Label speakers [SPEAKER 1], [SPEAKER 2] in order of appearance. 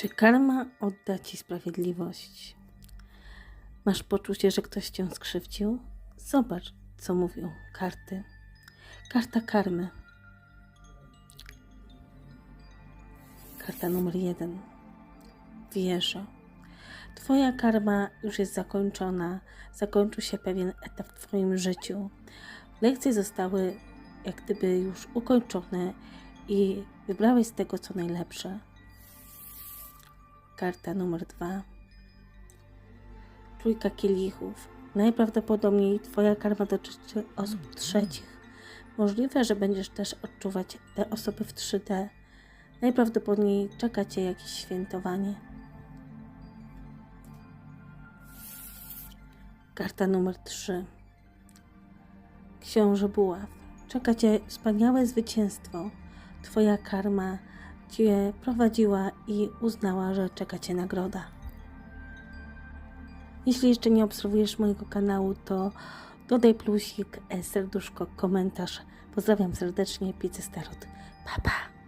[SPEAKER 1] Czy karma odda ci sprawiedliwość? Masz poczucie, że ktoś cię skrzywdził? Zobacz, co mówią karty. Karta karmy. Karta numer jeden. Wierzę. Twoja karma już jest zakończona. Zakończył się pewien etap w Twoim życiu. Lekcje zostały jak gdyby już ukończone i wybrałeś z tego co najlepsze. Karta numer dwa. Trójka kielichów. Najprawdopodobniej Twoja karma dotyczy osób trzecich. Możliwe, że będziesz też odczuwać te osoby w 3D. Najprawdopodobniej czeka Cię jakieś świętowanie. Karta numer 3. Książę Buław. Czeka Cię wspaniałe zwycięstwo. Twoja karma Cię prowadziła i uznała, że czeka Cię nagroda. Jeśli jeszcze nie obserwujesz mojego kanału, to dodaj plusik, e, serduszko, komentarz. Pozdrawiam serdecznie, Piecy Starot. Pa, pa!